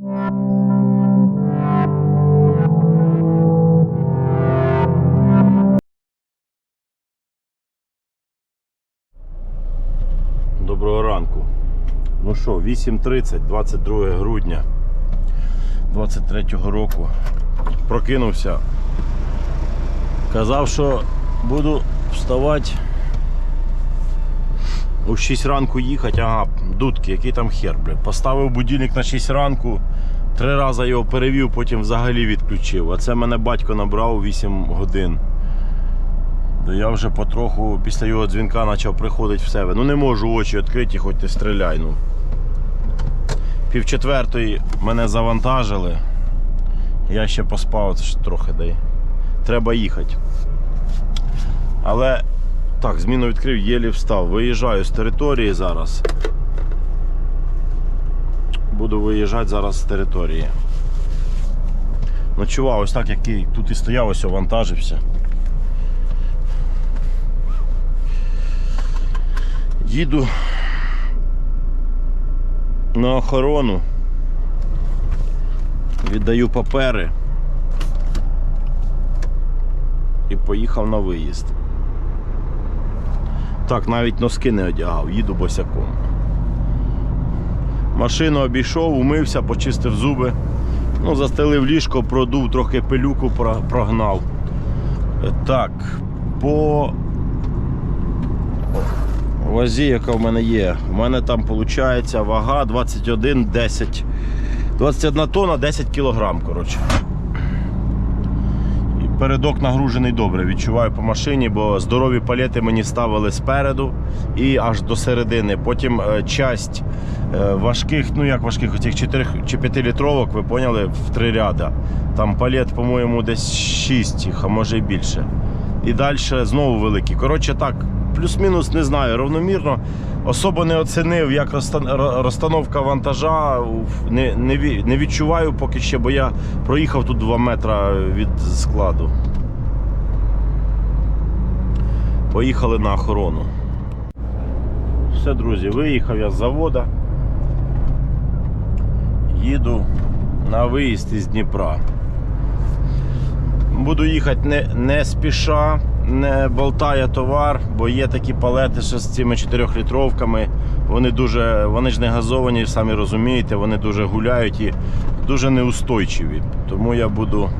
Доброго ранку. Ну що, 8.30, 22 грудня 23-го року. Прокинувся. Казав, що буду вставати у 6 ранку їхати, ага, дудки, який там хер, блядь. Поставив будильник на 6 ранку, три рази його перевів, потім взагалі відключив. А це мене батько набрав 8 годин. То я вже потроху після його дзвінка почав приходити в себе. Ну не можу очі відкриті, хоч ти стріляй. Ну. Пів четвертої мене завантажили. Я ще поспав це ж трохи дай. Треба їхати. Але так, зміну відкрив, єлі встав. Виїжджаю з території зараз. Буду виїжджати зараз з території. Ночував ось так, як і тут і стояв, ось вантажився. Їду на охорону. Віддаю папери. І поїхав на виїзд. Так, навіть носки не одягав, їду босяком. Машину обійшов, умився, почистив зуби. Ну, застелив ліжко, продув, трохи пилюку прогнав. Так, по вазі, яка в мене є. У мене там виходить вага 21 10. 21 тонна 10 кілограм, коротше. Передок нагружений добре, відчуваю по машині, бо здорові палети мені ставили спереду і аж до середини. Потім е, часть е, важких, ну як важких, оцих 4 чи 5 літровок, ви поняли, в три ряда. Там палет, по-моєму, десь 6 їх, а може і більше. І далі знову великі. Коротше, так, плюс-мінус не знаю, равномірно. Особо не оцінив, як розстановка вантажа. Не, не, відчуваю поки ще, бо я проїхав тут 2 метри від складу. Поїхали на охорону. Все, друзі, виїхав я з завода. Їду на виїзд із Дніпра. Буду їхати не, не спіша, не болтає товар, бо є такі палети що з цими 4-літровками. Вони дуже, вони ж не газовані, самі розумієте, вони дуже гуляють і дуже неустойчиві. Тому я буду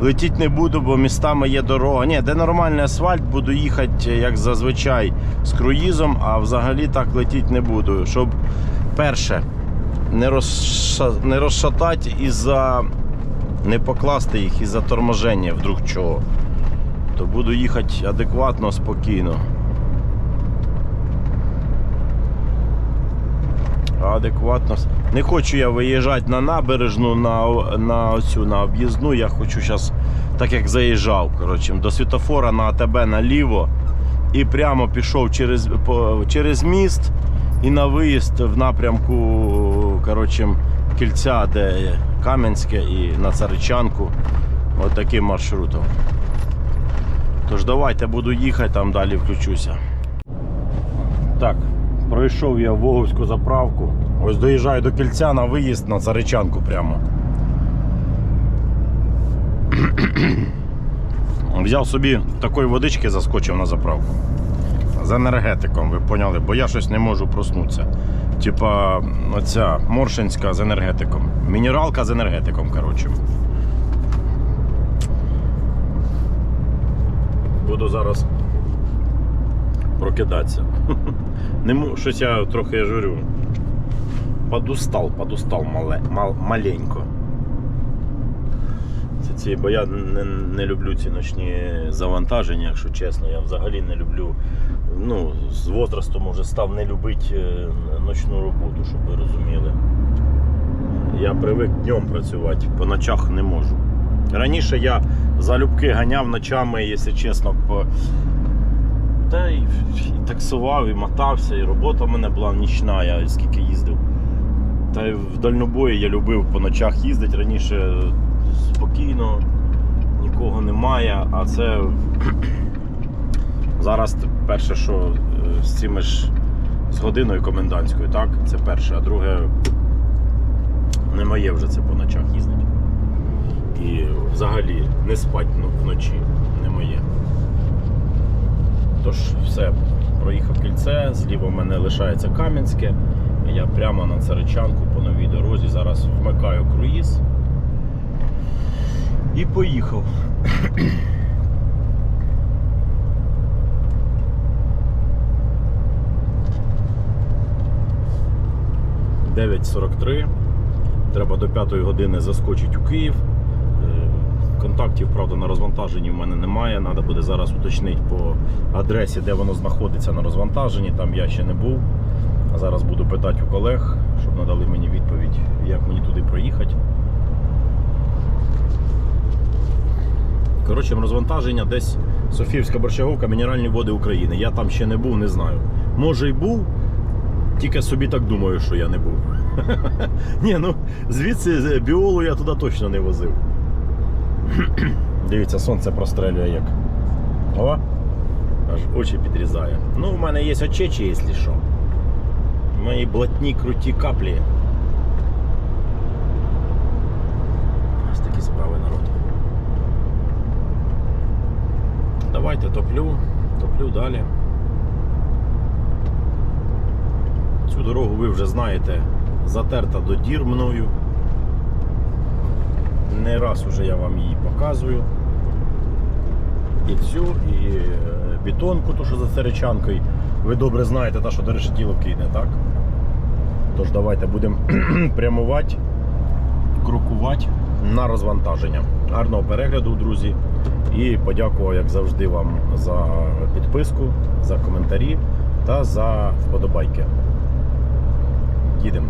летіти не буду, бо містами є дорога. Ні, де нормальний асфальт, буду їхати, як зазвичай, з круїзом, а взагалі так летіти не буду. Щоб перше не, розша... не розшатати із-за не покласти їх із-за торможення вдруг чого. То буду їхати адекватно, спокійно. Адекватно. Не хочу я виїжджати на набережну, на, на оцю на об'їзну. Я хочу зараз, так як заїжджав, коротше, до світофора на АТБ наліво і прямо пішов через, по, через міст і на виїзд в напрямку коротше, кільця, де Кам'янське і на Царичанку. От таким маршрутом. Тож давайте буду їхати, там далі включуся. Так, пройшов я Воговську заправку. Ось доїжджаю до кільця на виїзд на Царичанку прямо. Взяв собі такої водички, заскочив на заправку. З енергетиком, ви поняли, бо я щось не можу проснутися. Типа оця Моршинська з енергетиком. Мінералка з енергетиком, коротше. Буду зараз прокидатися. Не мо- щось я трохи журю. Подустал, подустал мале, мал, маленько. Це ці, бо я не, не люблю ці ночні завантаження, якщо чесно. Я взагалі не люблю. Ну, з возрастом вже став не любити е, ночну роботу, щоб ви розуміли. Я привик днем працювати, по ночах не можу. Раніше я залюбки ганяв ночами, якщо чесно, по... та й, і таксував, і мотався, і робота в мене була нічна, я скільки їздив. Та й в дальнобої я любив по ночах їздити раніше спокійно, нікого немає, а це зараз перше, що е, з цими ж з годиною комендантською, так? Це перше, а друге нема моє вже це по ночах їздить. І взагалі не спать вночі не моє. Тож все, проїхав кільце, зліва в мене лишається Кам'янське. Я прямо на Царичанку по новій дорозі. Зараз вмикаю круїз. І поїхав. «9.43. Треба до 5 години заскочити у Київ. Контактів, правда, на розвантаженні в мене немає. Треба буде зараз уточнити по адресі, де воно знаходиться на розвантаженні. Там я ще не був. А зараз буду питати у колег, щоб надали мені відповідь, як мені туди проїхати. Коротше, розвантаження десь Софіївська борщаговка, Мінеральні води України. Я там ще не був, не знаю. Може й був, тільки собі так думаю, що я не був. Ні, ну звідси біолу я туди точно не возив. Дивіться, сонце прострелює як. О! Аж очі підрізає. Ну, у мене є очечі, якщо що. Мої блатні круті каплі. Ось такі справи народ. Давайте топлю, топлю далі. Цю дорогу ви вже знаєте, затерта до дір мною. Не раз уже я вам її показую. І цю, і е, бетонку, ту, що за церечанкою. Ви добре знаєте, та, що до решетіловки йде, так? Тож давайте будемо прямувати, крокувати на розвантаження. Гарного перегляду, друзі. І подякував, як завжди, вам за підписку, за коментарі та за вподобайки. Їдемо.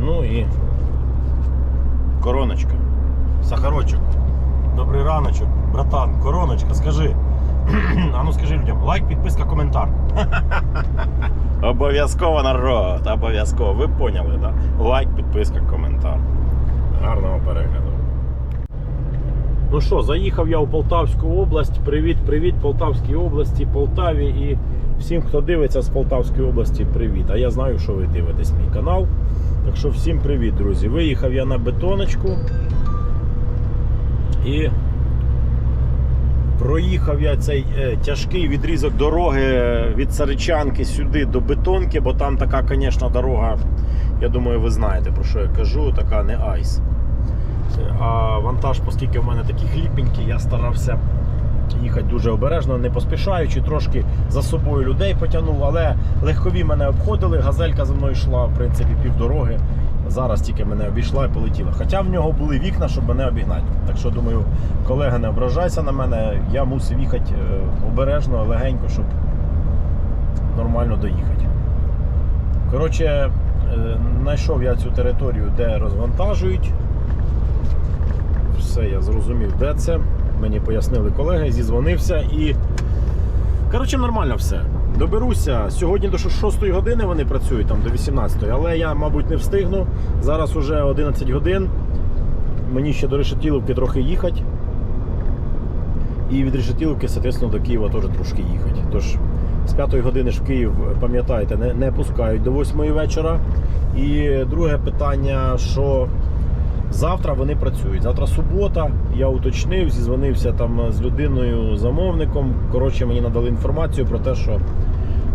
Ну і короночка. Сахарочок. Добрий раночок, братан, короночка, скажи. а ну скажи людям, лайк, підписка, коментар. Обов'язково народ, обов'язково. Ви поняли? Да? Лайк, підписка, коментар. Гарного перегляду. Ну що, заїхав я у Полтавську область. Привіт, привіт, Полтавській області, Полтаві і всім, хто дивиться з Полтавської області, привіт. А я знаю, що ви дивитесь мій канал. Так що всім привіт, друзі. Виїхав я на бетоночку і проїхав я цей е, тяжкий відрізок дороги від Царичанки сюди до бетонки, бо там така, звісно, дорога. Я думаю, ви знаєте про що я кажу, така не айс. А вантаж, оскільки в мене такий хліпенький, я старався їхати дуже обережно, не поспішаючи, трошки за собою людей потягнув, але легкові мене обходили, газелька за мною йшла, в принципі, півдороги. Зараз тільки мене обійшла і полетіла. Хоча в нього були вікна, щоб мене обігнати. Так що думаю, колега, не ображайся на мене, я мусив їхати е, обережно, легенько, щоб нормально доїхати. Коротше, е, знайшов я цю територію, де розвантажують. Все, я зрозумів, де це. Мені пояснили колеги, зізвонився і. Коротше, нормально все. Доберуся. Сьогодні до 6 години вони працюють, там до 18, але я, мабуть, не встигну. Зараз уже 11 годин. Мені ще до Решетіловки трохи їхати. І від Решетіловки, соответственно, до Києва теж трошки їхати. Тож з 5 години ж в Київ, пам'ятаєте, не, не пускають до 8 вечора. І друге питання, що Завтра вони працюють. Завтра субота. Я уточнив, зізвонився там з людиною, замовником. Коротше, мені надали інформацію про те, що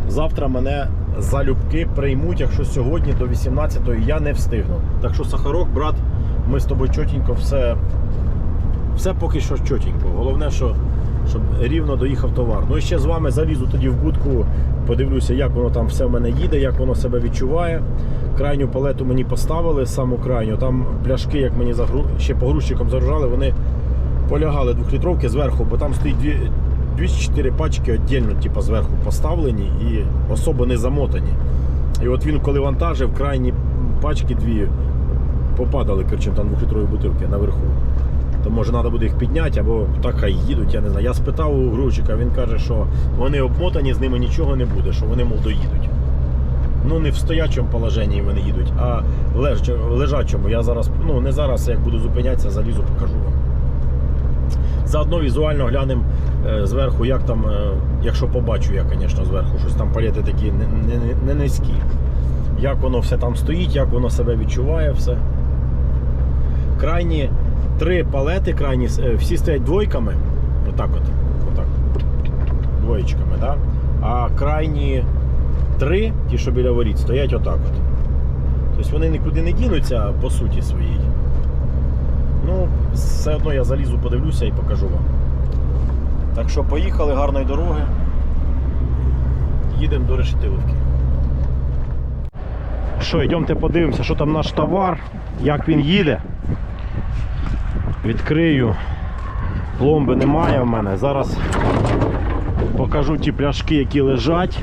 завтра мене залюбки приймуть, якщо сьогодні до 18-ї я не встигну. Так що, Сахарок, брат, ми з тобою чотенько все, все поки що чотенько. Головне, що, щоб рівно доїхав товар. Ну і ще з вами залізу тоді в будку, подивлюся, як воно там все в мене їде, як воно себе відчуває. Крайню палету мені поставили, саму крайню. Там пляшки, як мені загру... ще погрузчиком загружали, вони полягали двохлітровки зверху, бо там стоїть дві... 204 пачки віддільно, типу, зверху поставлені і особо не замотані. І от він, коли вантажив, крайні пачки дві попадали коротше, там двохлітрові бутилки наверху. То може треба буде їх підняти або так хай їдуть, я не знаю. Я спитав у грузчика, він каже, що вони обмотані, з ними нічого не буде, що вони, мов, доїдуть. Ну, не в стоячому положенні вони їдуть, а в лежачому. Я зараз, ну не зараз, як буду зупинятися, залізу, покажу вам. Заодно візуально глянемо е, зверху, як там, е, якщо побачу я, звісно, зверху, щось там палети такі не низькі. як воно все там стоїть, як воно себе відчуває, все. Крайні три палети, крайні, е, всі стоять двойками. Отак от. Отак. Двоєчками, да? А крайні три, ті, що біля воріт, стоять отак от. Тобто вони нікуди не дінуться по суті своїй. Ну, все одно я залізу, подивлюся і покажу вам. Так що поїхали, гарної дороги. Їдемо до Решетиловки. Що, йдемте подивимося, що там наш товар, як він їде. Відкрию. Пломби немає в мене. Зараз покажу ті пляшки, які лежать.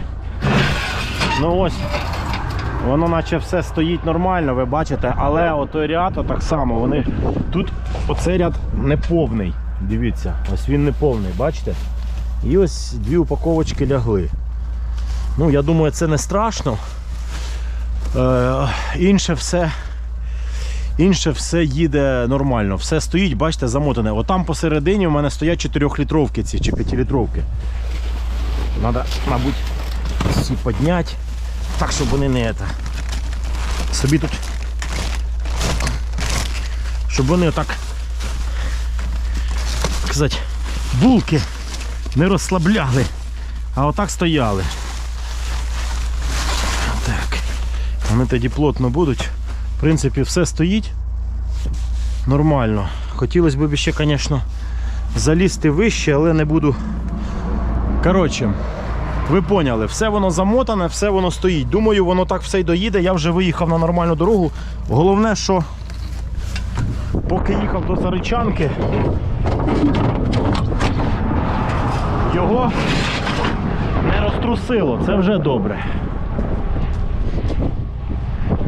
Ну ось, воно наче все стоїть нормально, ви бачите, але отой ряд так само. Вони... Тут оцей ряд не повний. Дивіться, ось він не повний, бачите? І ось дві упаковочки лягли. Ну, я думаю, це не страшно. Е, інше все. Інше все їде нормально, все стоїть, бачите, замотане. Отам посередині у мене стоять 4-літровки ці чи 5-літровки. Треба, мабуть, всі підняти, так, щоб вони не це. Собі тут. Щоб вони отак сказати, булки не розслабляли, а отак стояли. Так. Вони тоді плотно будуть. В принципі, все стоїть нормально. Хотілося б ще, звісно, залізти вище, але не буду. Коротше, ви поняли, все воно замотане, все воно стоїть. Думаю, воно так все й доїде. Я вже виїхав на нормальну дорогу. Головне, що поки їхав до Заричанки, його не розтрусило. Це вже добре.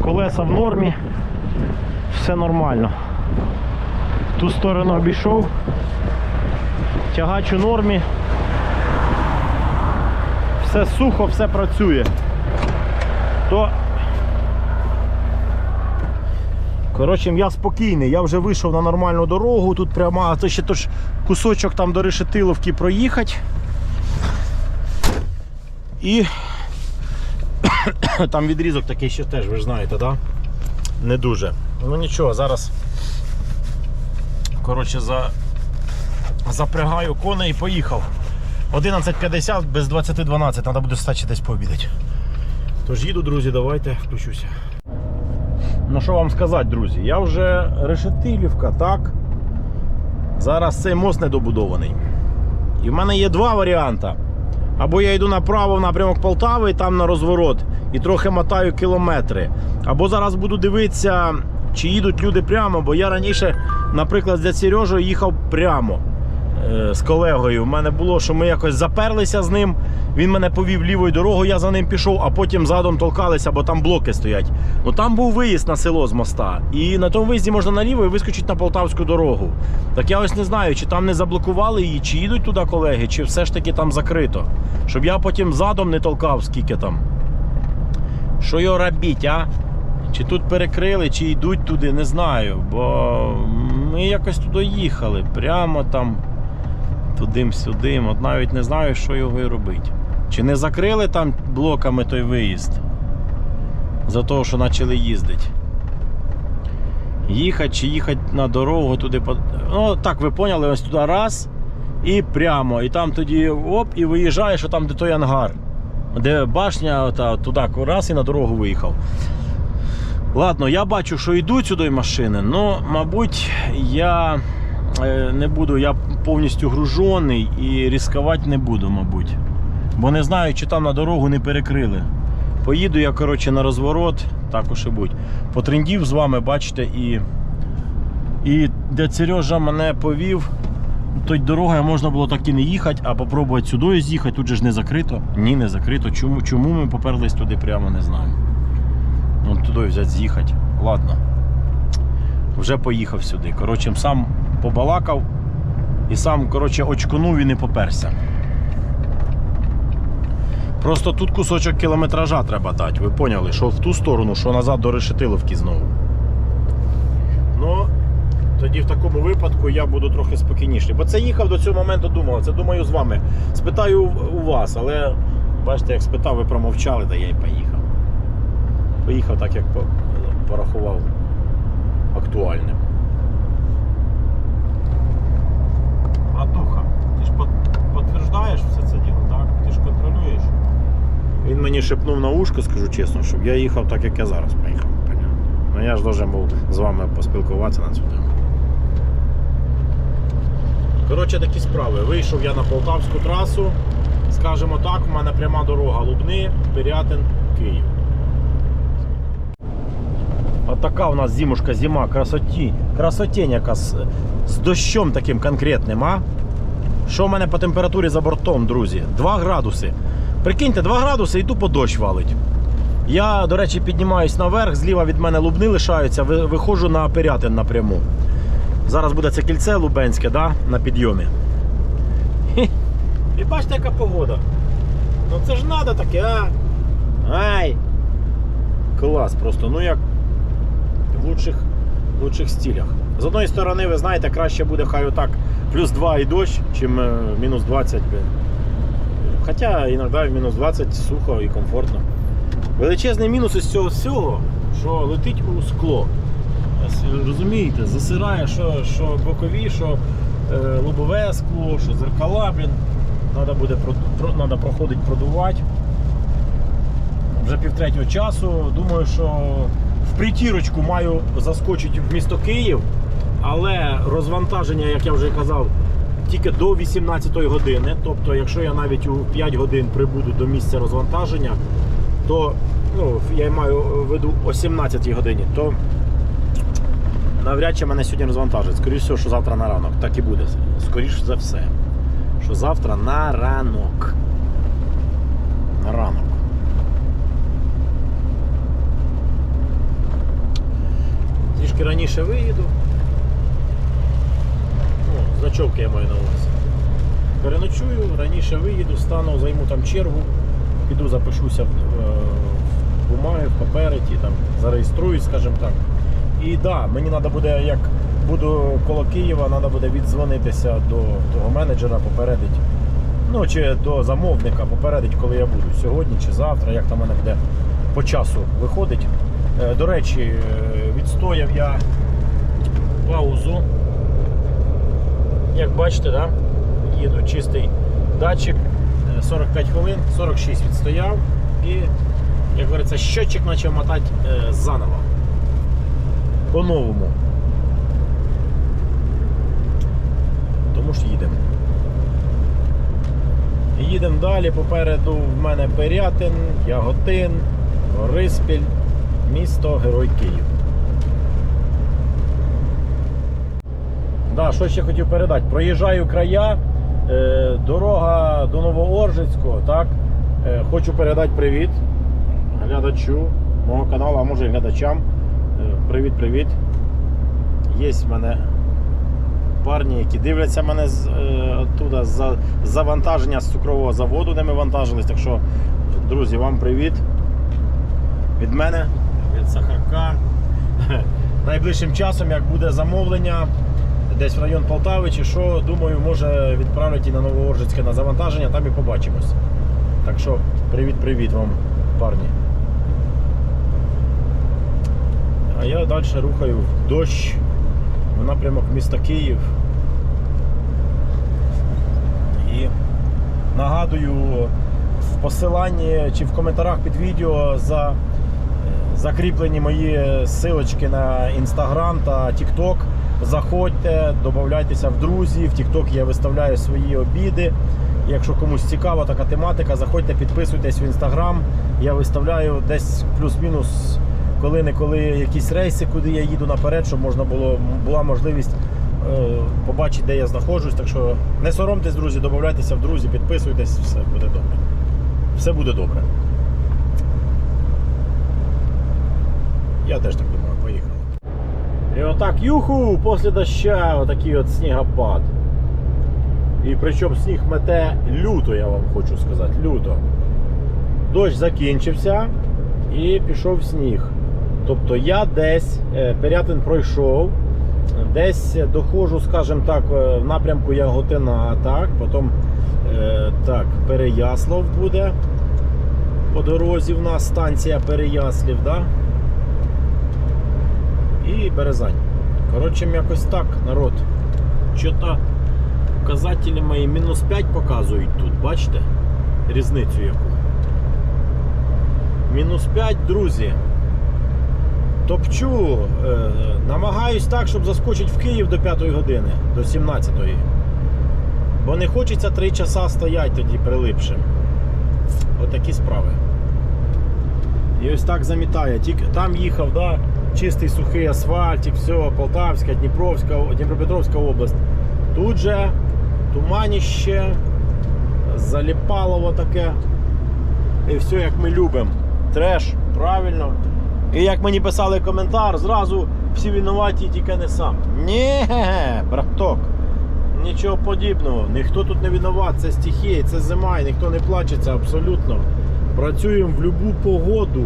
Колеса в нормі, все нормально. Ту сторону обійшов, тягач у нормі. Все сухо, все працює. То Коротше, я спокійний, я вже вийшов на нормальну дорогу, тут прямо, а то ще тож кусочок там до Решетиловки проїхати. І там відрізок такий ще теж, ви ж знаєте, да? Не дуже. Ну нічого, зараз коротше, за... запрягаю коней і поїхав. 11.50 без 20.12, треба буде стати десь пообідати. Тож їду, друзі, давайте включуся. Ну що вам сказати, друзі? Я вже решетилівка, так? Зараз цей мост недобудований. І в мене є два варіанти. Або я йду направо в напрямок Полтави, і там на розворот, і трохи мотаю кілометри. Або зараз буду дивитися, чи їдуть люди прямо, бо я раніше, наприклад, з Сережою їхав прямо з колегою. У мене було, що ми якось заперлися з ним. Він мене повів лівою дорогою, я за ним пішов, а потім задом толкалися, бо там блоки стоять. Ну там був виїзд на село з моста. І на тому виїзді можна наліво і вискочити на полтавську дорогу. Так я ось не знаю, чи там не заблокували її, чи їдуть туди колеги, чи все ж таки там закрито. Щоб я потім задом не толкав, скільки там. Що його робіть, а? Чи тут перекрили, чи йдуть туди, не знаю. Бо ми якось туди їхали. Прямо там тудим-сюдим. От навіть не знаю, що його і робити. Чи не закрили там блоками той виїзд? За того, що почали їздити. Їхати чи їхати на дорогу туди. Ну, так, ви поняли, ось туди раз і прямо. І там тоді оп, і виїжджаєш, а там де той ангар. Де башня, ота, туди раз і на дорогу виїхав. Ладно, я бачу, що йдуть сюди машини, але, мабуть, я не буду, я повністю гружений і ризикувати не буду, мабуть. Бо не знаю, чи там на дорогу не перекрили. Поїду я, коротше, на розворот, також і будь. Потрендів з вами, бачите, і, і де Сережа мене повів, то дорогою можна було так і не їхати, а попробувати сюди з'їхати. Тут же ж не закрито. Ні, не закрито. Чому, чому ми поперлись туди прямо, не знаю. От туди взяти з'їхати. Ладно. Вже поїхав сюди. Коротше, сам побалакав і сам, коротше, очкунув і не поперся. Просто тут кусочок кілометража треба дати. Ви поняли, що в ту сторону, що назад до Решетиловки знову. Ну, тоді в такому випадку я буду трохи спокійніший. Бо це їхав до цього моменту, думав, це думаю з вами. Спитаю у- вас, але бачите, як спитав, ви промовчали, та я й поїхав. Поїхав так, як порахував актуальним. Братуха, ти ж підтверджуєш все це діло, так? Ти ж контролюєш. Він мені шепнув на ушко, скажу чесно, щоб я їхав так, як я зараз поїхав. Ну я ж должен був з вами поспілкуватися на цю тему. Коротше, такі справи. Вийшов я на полтавську трасу. Скажімо так, у мене пряма дорога Лубни, Пирятин, Київ. Отака у нас зимушка, зима, красоті. Красотень яка з, з дощом таким конкретним, а? Що в мене по температурі за бортом, друзі? 2 градуси. Прикиньте, 2 градуси і тупо дощ валить. Я, до речі, піднімаюсь наверх, зліва від мене лубни лишаються, виходжу на Пирятин напряму. Зараз буде це кільце Лубенське, да? на підйомі. І бачите, яка погода. Ну це ж треба таке, а? Ай! Клас просто, ну як в лучших, в лучших стилях. З одної сторони, ви знаєте, краще буде хай отак плюс 2 і дощ, чим е, мінус 20. Хоча іноді в мінус 20 сухо і комфортно. Величезний мінус із цього всього, що летить у скло. Розумієте, засирає, що, що бокові, що е, лобове скло, що зеркала, блін. Треба буде про, надо проходить продувати. Вже півтретього часу. Думаю, що в притірочку маю заскочити в місто Київ, але розвантаження, як я вже казав, тільки до 18 години. Тобто, якщо я навіть у 5 годин прибуду до місця розвантаження, то ну, я маю в виду о 17 годині, то навряд чи мене сьогодні розвантажать. Скоріше всього, що завтра на ранок. Так і буде. Скоріше за все. Що завтра на ранок. На ранок. Трішки раніше виїду. Значок я маю на увазі. Переночую, раніше виїду, стану, займу там чергу, піду запишуся в, е, в бумаги, в папери, ті, там, зареєструюсь, скажімо так. І да, мені треба буде, як буду коло Києва, треба буде віддзвонитися до того менеджера, попередити. Ну, чи до замовника попередить, коли я буду сьогодні чи завтра, як там мене буде по часу виходить. Е, До речі, е, відстояв я паузу. Як бачите, да? їду чистий датчик, е, 45 хвилин, 46 відстояв і, як говориться, щотчик почав мотати е, заново. По-новому. Тому ж їдемо. Їдемо далі. Попереду в мене Пирятин, Яготин, Бориспіль, місто Герой Київ. Да, що ще хотів передати? Проїжджаю края, е, дорога до Новооржицького, так? Е, хочу передати привіт глядачу мого каналу, а може і глядачам. Е, Привіт-привіт. Є в мене парні, які дивляться мене з, е, оттуда з з завантаження з цукрового заводу, де ми вантажились. Так що, друзі, вам привіт. Від мене, від Сахарка. Найближчим часом, як буде замовлення, десь в район Полтави чи що, думаю, може відправити і на Новооржицьке на завантаження, там і побачимось. Так що, привіт-привіт вам, парні. А я далі рухаю в дощ в напрямок міста Київ. І нагадую в посиланні чи в коментарях під відео за, закріплені мої силочки на Instagram та TikTok. Заходьте, додавайтеся в друзі. В TikTok я виставляю свої обіди. Якщо комусь цікава така тематика, заходьте, підписуйтесь в Instagram. Я виставляю десь плюс-мінус коли-неколи якісь рейси, куди я їду наперед, щоб можна було була можливість е, побачити, де я знаходжусь. Так що не соромтесь, друзі, додавайтеся в друзі, підписуйтесь, все буде добре. Все буде добре. Я теж так думаю, поїхали. І отак юху після доща, отакий от снігопад. І причому сніг мете люто, я вам хочу сказати, люто. Дощ закінчився і пішов сніг. Тобто я десь е, Пирятин пройшов, десь доходжу, скажімо так, е, в напрямку Яготина, так, потім е, так, Переяслав буде. По дорозі в нас станція Переяслів, да? І Березань. Коротше, якось так, народ. Що-то показателі мої мінус 5 показують тут, бачите? Різницю яку. Мінус 5, друзі. Топчу, е, намагаюсь так, щоб заскочити в Київ до 5 години, до 17. Бо не хочеться 3 часа стояти тоді прилипшим. Отакі справи. І ось так замітає. Тільки там їхав, да, чистий сухий асфальтик, все, Полтавська, Дніпровська, Дніпропетровська область. Тут же туманіще, заліпалово таке. І все як ми любимо. Треш, правильно. І як мені писали коментар, зразу всі винуваті, тільки не сам. Ні, браток. Нічого подібного. Ніхто тут не винуват, це стихія, це зима, і ніхто не плачеться абсолютно. Працюємо в будь-яку погоду.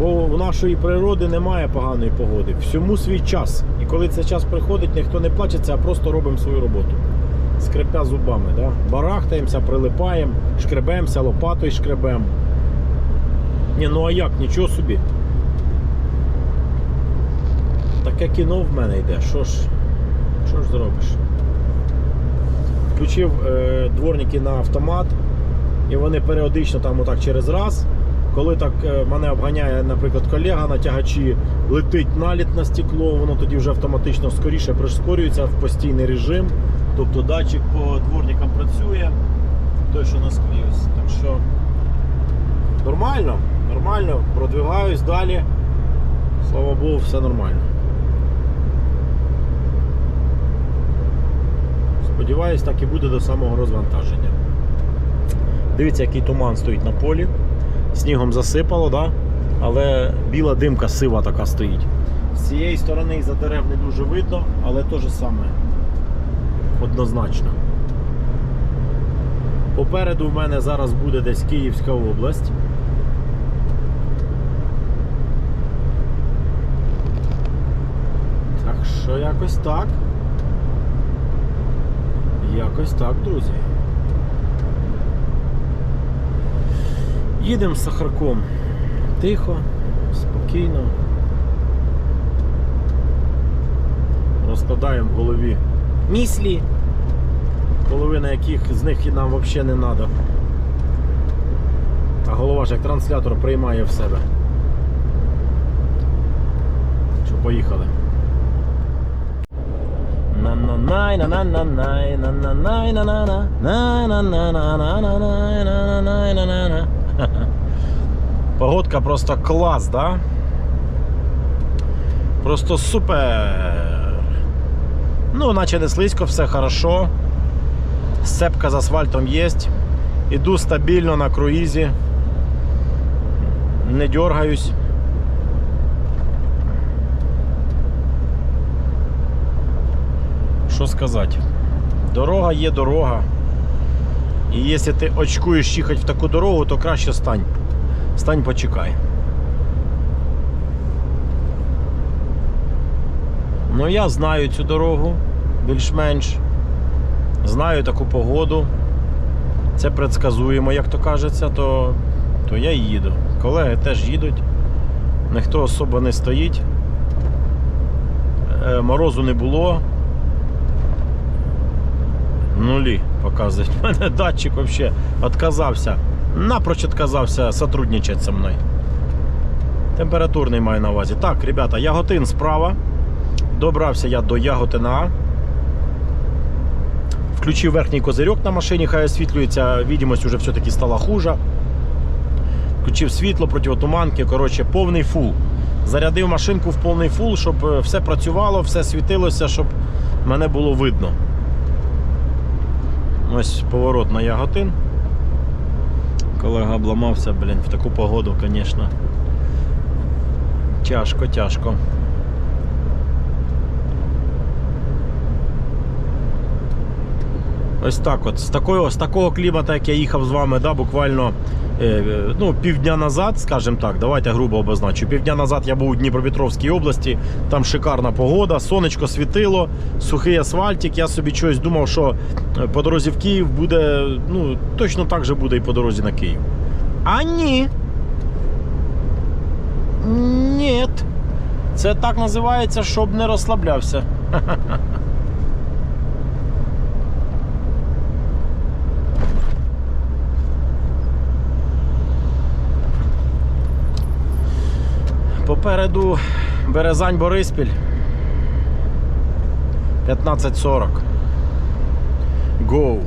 Бо у нашої природи немає поганої погоди. Всьому свій час. І коли цей час приходить, ніхто не плачеться, а просто робимо свою роботу. Скрипя зубами. Да? Барахтаємося, прилипаємо, шкребемося, лопатою шкребемо. Ні, ну а як? Нічого собі. Таке кіно в мене йде. Що ж, що ж зробиш? Включив е, дворники на автомат, і вони періодично там отак через раз. Коли так е, мене обганяє, наприклад, колега на тягачі, летить наліт на стекло, воно тоді вже автоматично скоріше прискорюється в постійний режим. Тобто датчик по дворникам працює, той, що на склі. Так що нормально, нормально, продвигаюсь далі. Слава Богу, все нормально. Сподіваюсь, так і буде до самого розвантаження. Дивіться, який туман стоїть на полі. Снігом засипало, да? але біла димка сива така стоїть. З цієї сторони із-за дерев не дуже видно, але те ж саме. Однозначно. Попереду в мене зараз буде десь Київська область. Так що якось так. Якось так, друзі. Їдемо з сахарком. Тихо, спокійно. Розкладаємо в голові міслі, половина яких з них і нам взагалі не треба. А голова ж як транслятор приймає в себе. Що, поїхали. На-на-най, Погодка просто клас, да? Просто супер. Ну, наче не слизько, все хорошо. Сцепка з асфальтом є. Іду стабільно на круїзі. Не дергаюсь. Що сказати? Дорога є дорога. І якщо ти очкуєш їхати в таку дорогу, то краще стань. Стань почекай. Ну, я знаю цю дорогу більш-менш. Знаю таку погоду. Це предсказуємо, як то кажеться, то, то я їду. Колеги теж їдуть. Ніхто особо не стоїть. Е, Морозу не було. Нулі показують. У мене датчик взагалі відказався. Напроч відказався сотрудничати зі мною. Температурний маю на увазі. Так, ребята, Яготин справа. Добрався я до Яготина. Включив верхній козирьок на машині, хай освітлюється, відомість вже все-таки стала хуже. Включив світло противотуманки, коротше, повний фул. Зарядив машинку в повний фул, щоб е, все працювало, все світилося, щоб мене було видно. Ось поворот на Яготин. Колега обламався, блін, в таку погоду, звісно. Тяжко, тяжко. Ось так от. З такого, з такого клімата, як я їхав з вами, да, буквально е, е, ну, півдня назад, скажімо так, давайте грубо обозначу. Півдня назад я був у Дніпропетровській області, там шикарна погода, сонечко світило, сухий асфальтик. Я собі щось думав, що е, по дорозі в Київ буде, ну, точно так же буде і по дорозі на Київ. А ні. Ні. Це так називається, щоб не розслаблявся. Попереду Березань Бориспіль 15.40. Go.